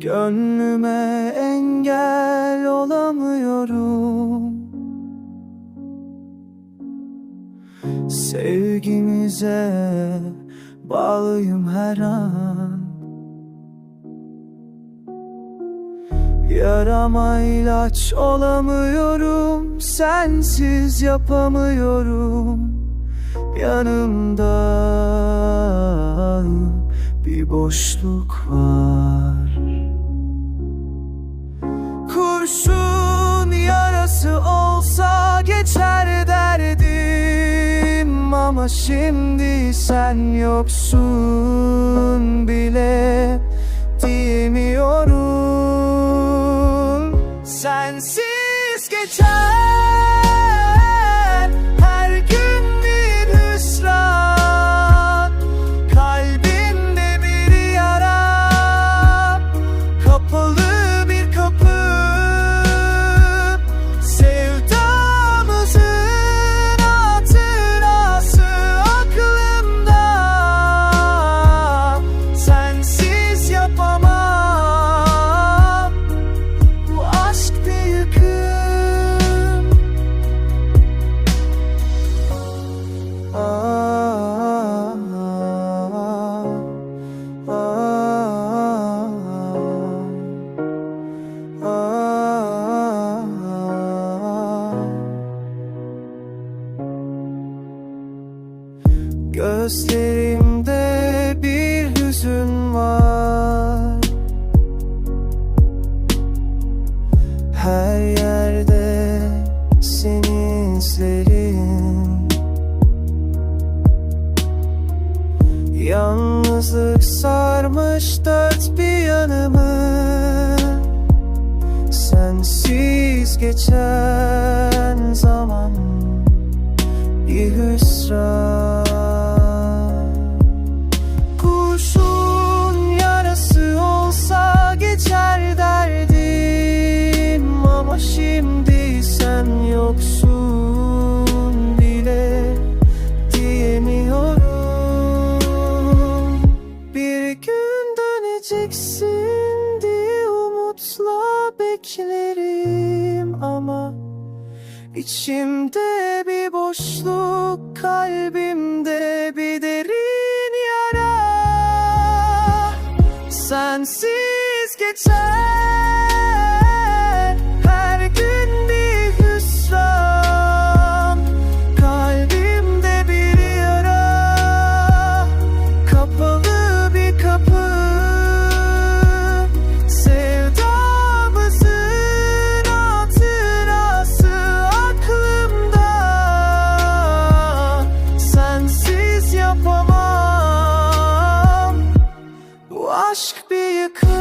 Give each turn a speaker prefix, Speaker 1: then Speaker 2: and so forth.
Speaker 1: Gönlüme engel olamıyorum. Sevgimize bağlıyım her an. Yarama ilaç olamıyorum Sensiz yapamıyorum. Yanımda bir boşluk var. Kurşun yarası olsa geçer derdim Ama şimdi sen yoksun bile diyemiyorum Sensiz geçer Gözlerimde bir hüzün var. Her yerde senin izlerin Yalnızlık sarmış dört bir yanımı. Sensiz geçen döneceksin diye umutla beklerim ama İçimde bir boşluk, kalbimde bir derin yara. Sensiz geçer yapamam. Bu aşk bir yıkım.